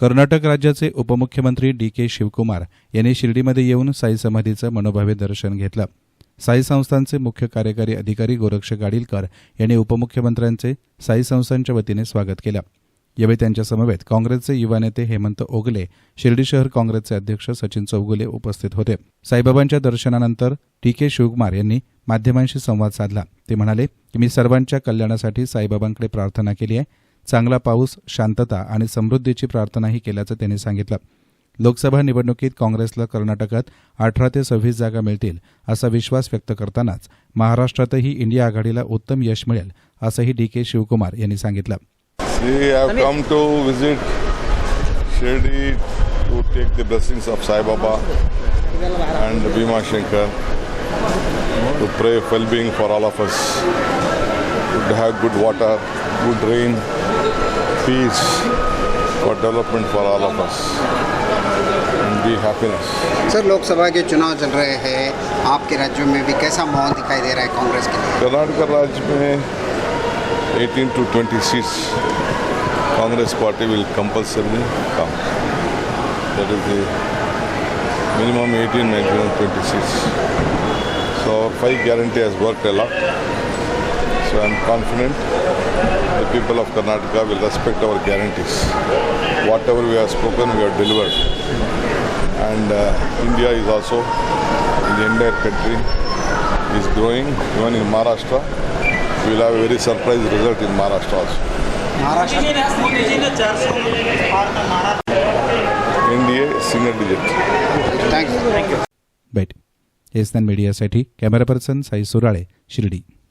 कर्नाटक राज्याचे उपमुख्यमंत्री डी के शिवकुमार यांनी शिर्डीमध्ये येऊन साई समाधीचं मनोभावे दर्शन घेतलं. साई संस्थांचे मुख्य कार्यकारी अधिकारी गोरक्ष गाडीलकर यांनी उपमुख्यमंत्र्यांचे साई संस्थांच्या वतीने स्वागत केलं. यावेळी त्यांच्या समवेत काँग्रेसचे युवा नेते हेमंत ओगले शिर्डी शहर काँग्रेसचे अध्यक्ष सचिन चौगुले उपस्थित होते. साईबाबांच्या दर्शनानंतर टी के शिवकुमार यांनी माध्यमांशी संवाद साधला. ते म्हणाले की मी सर्वांच्या कल्याणासाठी साईबाबांकडे प्रार्थना केली आहे. चांगला पाऊस शांतता आणि समृद्धीची प्रार्थनाही केल्याचं त्यांनी सांगितलं. लोकसभा निवडणुकीत काँग्रेसला कर्नाटकात अठरा ते सव्वीस जागा मिळतील असा विश्वास व्यक्त करतानाच महाराष्ट्रातही इंडिया आघाडीला उत्तम यश मिळेल असंही डी के शिवकुमार यांनी सांगितलं. We have come to visit Shirdi to take the blessings of Sai Baba and Bhima Shankar to pray well-being for all of us, to have good water, good rain, peace, for development for all of us, and be happiness. Sir Lok Sabha के चुनाव चल रहे हैं आपके राज्यों में भी कैसा माहौल दिखाई दे रहा है कांग्रेस के लिए कर्नाटक राज्य में 18 to 20 seats Congress party will compulsorily come. That is the minimum 18, 19 and 20 seats. So our five guarantee has worked a lot. So I am confident people of Karnataka will respect our guarantees. Whatever we have spoken, we have delivered. And uh, India is also, in the entire country, is growing. Even in Maharashtra, we will have a very surprise result in Maharashtra also. NDA single digit. Thank you bat एस मीडियासाठी camera person Sai Surale Shirdi